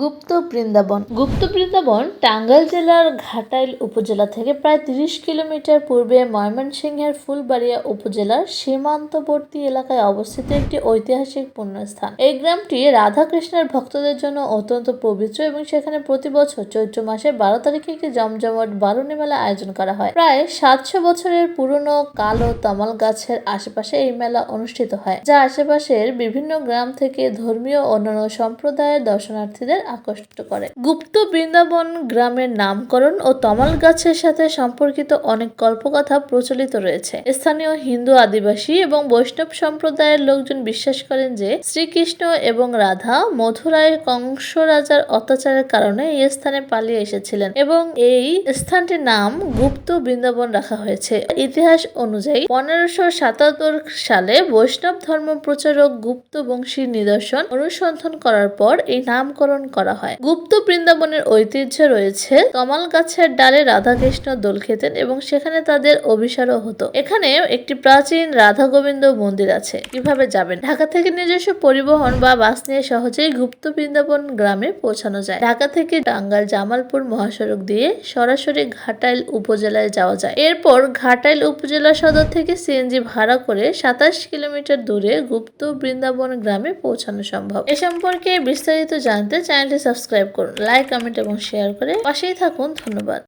গুপ্ত বৃন্দাবন। গুপ্ত বৃন্দাবন টাঙ্গাইল জেলার ঘাটাইল উপজেলা থেকে প্রায় তিরিশ কিলোমিটার পূর্বে ময়মনসিংহের ফুলবাড়িয়া উপজেলার সীমান্তবর্তী এলাকায় অবস্থিত একটি ঐতিহাসিক পুণ্যস্থান। এই গ্রামটি রাধাকৃষ্ণের ভক্তদের জন্য অত্যন্ত পবিত্র এবং সেখানে প্রতি বছর চৈত্র মাসে বারো তারিখে একটি জমজমট বারুণী মেলা আয়োজন করা হয়। প্রায় সাতশো বছরের পুরনো কালো তমাল গাছের আশেপাশে এই মেলা অনুষ্ঠিত হয়, যা আশেপাশের বিভিন্ন গ্রাম থেকে ধর্মীয় অন্যান্য সম্প্রদায়ের দর্শনার্থীদের আকর্ষিত করে। গুপ্ত বৃন্দাবন গ্রামের নামকরণ ও তমাল গাছের সাথে সম্পর্কিত অনেক কল্পকথা প্রচলিত রয়েছে। স্থানীয় হিন্দু আদিবাসী এবং বৈষ্ণব সম্প্রদায়ের লোকজন বিশ্বাস করেন যে, শ্রীকৃষ্ণ এবং রাধা মথুরায় কংস রাজার অত্যাচারের কারণে এই স্থানে পালিয়ে এসেছিলেন এবং এই স্থানটির নাম গুপ্ত বৃন্দাবন রাখা হয়েছে। ইতিহাস অনুযায়ী, পনেরোশো সাতাত্তর সালে বৈষ্ণব ধর্ম প্রচারক গুপ্ত বংশীর নিদর্শন অনুসন্ধান করার পর এই নামকরণ করা হয়। গুপ্ত বৃন্দাবনের ঐতিহ্য রয়েছে কমাল গাছের ডালে রাধাকৃষ্ণ দোল খেতেন এবং সেখানে তাদের অভিসারও হতো। এখানে একটি প্রাচীন রাধা গোবিন্দ মন্দির আছে। কীভাবে যাবেন? ঢাকা থেকে নিজস্ব পরিবহন বা বাস নিয়ে সহজেই গুপ্ত বৃন্দাবন গ্রামে পৌঁছানো যায়। ঢাকা থেকে টাঙ্গাইল জামালপুর মহাসড়ক দিয়ে সরাসরি ঘাটাইল উপজেলায় যাওয়া যায়। এরপর ঘাটাইল উপজেলা সদর থেকে সিএনজি ভাড়া করে সাতাশ কিলোমিটার দূরে গুপ্ত বৃন্দাবন গ্রামে পৌঁছানো সম্ভব। এ সম্পর্কে বিস্তারিত জানতে চ্যানেলটি সাবস্ক্রাইব করুন লাইক কমেন্ট এবং শেয়ার করে পাশেই থাকুন ধন্যবাদ।